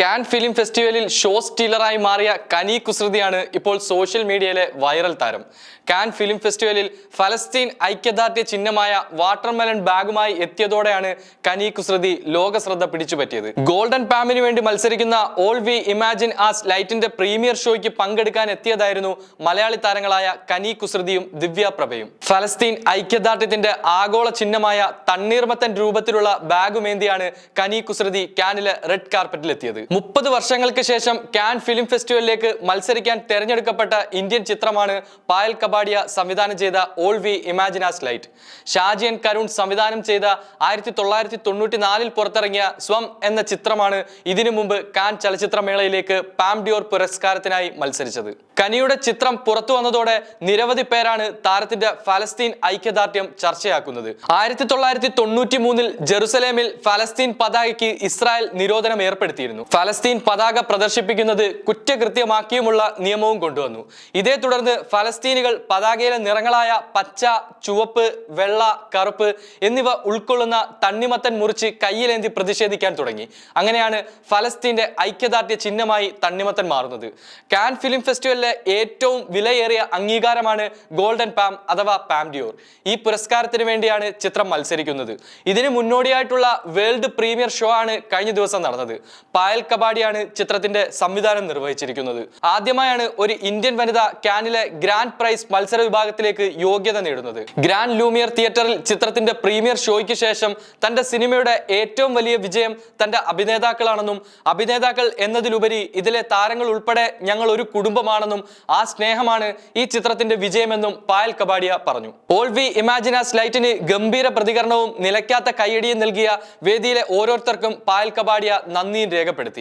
Can film ഫെസ്റ്റിവലിൽ show സ്റ്റീലറായി മാറിയ കനി കുസൃതിയാണ് ഇപ്പോൾ സോഷ്യൽ മീഡിയയിലെ വൈറൽ താരം. കാൻ ഫിലിം ഫെസ്റ്റിവലിൽ ഫലസ്തീൻ ഐക്യദാർഢ്യ ചിഹ്നമായ വാട്ടർമെലൺ ബാഗുമായി എത്തിയതോടെയാണ് കനി കുസൃതി ലോക ശ്രദ്ധ പിടിച്ചുപറ്റിയത്. ഗോൾഡൻ പാമിന് വേണ്ടി മത്സരിക്കുന്ന ഓൾ വി ഇമാജിൻ ആസ് ലൈറ്റിന്റെ പ്രീമിയർ ഷോയ്ക്ക് പങ്കെടുക്കാൻ എത്തിയതായിരുന്നു മലയാളി താരങ്ങളായ കനി കുസൃതിയും ദിവ്യ പ്രഭയും. ഫലസ്തീൻ ഐക്യദാർഢ്യത്തിന്റെ ആഗോള ചിഹ്നമായ തണ്ണീർമത്തൻ രൂപത്തിലുള്ള ബാഗുമേന്തിയാണ് കനി കുസൃതി കാനിലെ റെഡ് കാർപ്പറ്റിൽ എത്തിയത്. മുപ്പത് വർഷങ്ങൾക്ക് ശേഷം കാൻ ഫിലിം ഫെസ്റ്റിവലിലേക്ക് മത്സരിക്കാൻ തെരഞ്ഞെടുക്കപ്പെട്ട ഇന്ത്യൻ ചിത്രമാണ് പായൽ കബാഡിയ സംവിധാനം ചെയ്ത all we imagine as light Shaji N Karun സംവിധാനം ചെയ്ത ആയിരത്തി തൊള്ളായിരത്തി തൊണ്ണൂറ്റി നാലിൽ പുറത്തിറങ്ങിയ സ്വം എന്ന ചിത്രമാണ് ഇതിനു മുമ്പ് കാൻ ചലച്ചിത്രമേളയിലേക്ക് പാംഡിയോർ പുരസ്കാരത്തിനായി മത്സരിച്ചത്. കനിയുടെ ചിത്രം പുറത്തു വന്നതോടെ നിരവധി പേരാണ് താരത്തിന്റെ ഫലസ്തീൻ ഐക്യദാർഢ്യം ചർച്ചയാക്കുന്നത്. ആയിരത്തി തൊള്ളായിരത്തി തൊണ്ണൂറ്റി മൂന്നിൽ ജെറുസലേമിൽ ഫലസ്തീൻ പതാകയ്ക്ക് ഇസ്രായേൽ നിരോധനം ഏർപ്പെടുത്തിയിരുന്നു. ഫലസ്തീൻ പതാക പ്രദർശിപ്പിക്കുന്നത് കുറ്റകൃത്യമാക്കിയുമുള്ള നിയമവും കൊണ്ടുവന്നു. ഇതേ തുടർന്ന് ഫലസ്തീനികൾ പതാകയിലെ നിറങ്ങളായ പച്ച ചുവപ്പ് വെള്ള കറുപ്പ് എന്നിവ ഉൾക്കൊള്ളുന്ന തണ്ണിമത്തൻ മുറിച്ച് കയ്യിലേന്തി പ്രതിഷേധിക്കാൻ തുടങ്ങി. അങ്ങനെയാണ് ഫലസ്തീന്റെ ഐക്യദാർഢ്യ ചിഹ്നമായി തണ്ണിമത്തൻ മാറുന്നത്. കാൻ ഫിലിം ഫെസ്റ്റിവലിലെ ഏറ്റവും വിലയേറിയ അംഗീകാരമാണ് ഗോൾഡൻ പാം അഥവാ പാംഡിയോർ ഈ പുരസ്കാരത്തിന് വേണ്ടിയാണ് ചിത്രം മത്സരിക്കുന്നത്. ഇതിന് മുന്നോടിയായിട്ടുള്ള വേൾഡ് പ്രീമിയർ ഷോ ആണ് കഴിഞ്ഞ ദിവസം നടന്നത്. പായൽ കബാഡിയാണ് ചിത്രത്തിന്റെ സംവിധാനം നിർവഹിച്ചിരിക്കുന്നത്. ആദ്യമായാണ് ഒരു ഇന്ത്യൻ വനിത കാനിലെ ഗ്രാൻഡ് പ്രൈസ് മത്സര വിഭാഗത്തിലേക്ക് യോഗ്യത നേടുന്നത്. ഗ്രാൻഡ് ലൂമിയർ തിയേറ്ററിൽ ചിത്രത്തിന്റെ പ്രീമിയർ ഷോയ്ക്ക് ശേഷം തന്റെ സിനിമയുടെ ഏറ്റവും വലിയ വിജയം തന്റെ അഭിനേതാക്കളാണെന്നും അഭിനേതാക്കൾ എന്നതിലുപരി ഇതിലെ താരങ്ങൾ ഉൾപ്പെടെ ഞങ്ങൾ ഒരു കുടുംബമാണെന്നും ആ സ്നേഹമാണ് ഈ ചിത്രത്തിന്റെ വിജയമെന്നും പായൽ കബാഡിയ പറഞ്ഞു. ഓൾ വി ഇമാജിനാസ് ലൈറ്റിന് ഗംഭീര പ്രതികരണവും നിലയ്ക്കാത്ത കൈയടിയും നൽകിയ വേദിയിലെ ഓരോരുത്തർക്കും പായൽ കബാഡിയ നന്ദിയും രേഖപ്പെടുത്തി.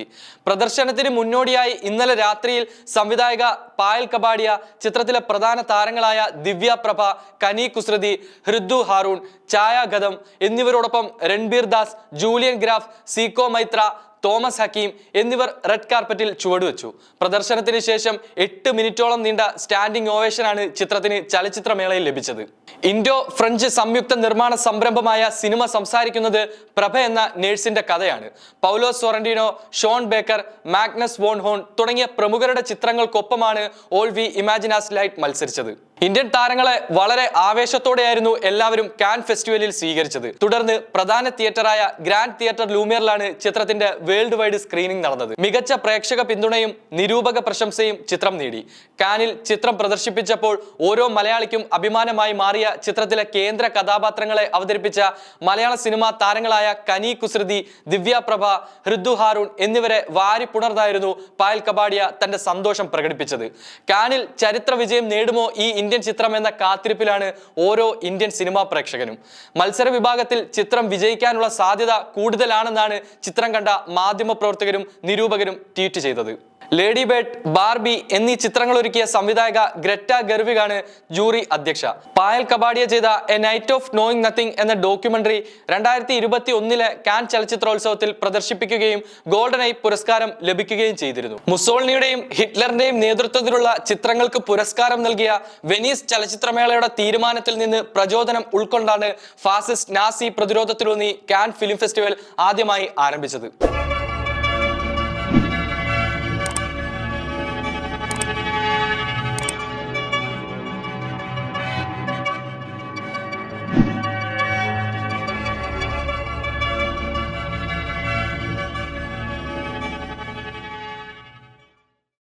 പ്രദർശനത്തിന് മുന്നോടിയായി ഇന്നലെ രാത്രിയിൽ സംവിധായക പായൽ കബാഡിയ ചിത്രത്തിലെ പ്രധാന താരങ്ങളായ ദിവ്യ പ്രഭ കനി കുസൃതി ഹൃദു ഹാറൂൺ ഛായ ഗതം എന്നിവരോടൊപ്പം Ranbir Das Julien Graff Zico Maitra Thomas Hakim എന്നിവർ റെഡ് കാർപ്പറ്റിൽ ചുവടുവെച്ചു. പ്രദർശനത്തിന് ശേഷം എട്ട് മിനിറ്റോളം നീണ്ട സ്റ്റാൻഡിംഗ് ഓവേഷനാണ് ചിത്രത്തിന് ചലച്ചിത്രമേളയിൽ ലഭിച്ചത്. ഇൻഡോ ഫ്രഞ്ച് സംയുക്ത നിർമ്മാണ സംരംഭമായ സിനിമ സംസാരിക്കുന്നത് പ്രഭ എന്ന നേഴ്സിന്റെ കഥയാണ്. Paolo Sorrentino Sean Baker Magnus വോൺഹോൺ തുടങ്ങിയ പ്രമുഖരുടെ ചിത്രങ്ങൾക്കൊപ്പമാണ് all we imagine as light മത്സരിച്ചത്. ഇന്ത്യൻ താരങ്ങളെ വളരെ ആവേശത്തോടെയായിരുന്നു എല്ലാവരും കാൻ ഫെസ്റ്റിവലിൽ സ്വീകരിച്ചത്. തുടർന്ന് പ്രധാന തിയേറ്ററായ ഗ്രാൻഡ് തിയേറ്റർ ലൂമിയറിലാണ് ചിത്രത്തിന്റെ വേൾഡ് വൈഡ് സ്ക്രീനിംഗ് നടന്നത്. മികച്ച പ്രേക്ഷക പിന്തുണയും നിരൂപക പ്രശംസയും ചിത്രം നേടി. കാനിൽ ചിത്രം പ്രദർശിപ്പിച്ചപ്പോൾ ഓരോ മലയാളിക്കും അഭിമാനമായി മാറിയ ചിത്രത്തിലെ കേന്ദ്ര കഥാപാത്രങ്ങളെ അവതരിപ്പിച്ച മലയാള സിനിമാ താരങ്ങളായ കനി കുസൃതി ദിവ്യ പ്രഭ ഹൃദു ഹാറൂൺ എന്നിവരെ വാരി പുണർന്നായിരുന്നു പായൽ കബാഡിയ തന്റെ സന്തോഷം പ്രകടിപ്പിച്ചത്. കാനിൽ ചരിത്ര വിജയം നേടുമോ ഈ ഇന്ത്യൻ ചിത്രം എന്ന കാത്തിരിപ്പിലാണ് ഓരോ ഇന്ത്യൻ സിനിമാ പ്രേക്ഷകനും. മത്സര വിഭാഗത്തിൽ ചിത്രം വിജയിക്കാനുള്ള സാധ്യത കൂടുതലാണെന്നാണ് ചിത്രം കണ്ട മാധ്യമ പ്രവർത്തകരും നിരൂപകരും ട്വീറ്റ് ചെയ്തത്. ലേഡി ബേട്ട് ബാർബി എന്നീ ചിത്രങ്ങൾ ഒരുക്കിയ സംവിധായക ഗ്രറ്റ ഗർവികാണ് ജൂറി അധ്യക്ഷ. പായൽ കബാഡിയ ചെയ്ത a night of knowing nothing എന്ന ഡോക്യുമെന്ററി രണ്ടായിരത്തി ഇരുപത്തി ഒന്നിലെ കാൻ ചലച്ചിത്രോത്സവത്തിൽ പ്രദർശിപ്പിക്കുകയും ഗോൾഡൻ ഐ പുരസ്കാരം ലഭിക്കുകയും ചെയ്തിരുന്നു. മുസോളിനിയുടെയും ഹിറ്റ്ലറിന്റെയും നേതൃത്വത്തിലുള്ള ചിത്രങ്ങൾക്ക് പുരസ്കാരം നൽകിയ വെനീസ് ചലച്ചിത്രമേളയുടെ തീരുമാനത്തിൽ നിന്ന് പ്രചോദനം ഉൾക്കൊണ്ടാണ് ഫാസിസ്റ്റ് നാസി പ്രതിരോധത്തിലൂന്നി കാൻ ഫിലിം ഫെസ്റ്റിവൽ ആദ്യമായി ആരംഭിച്ചത്.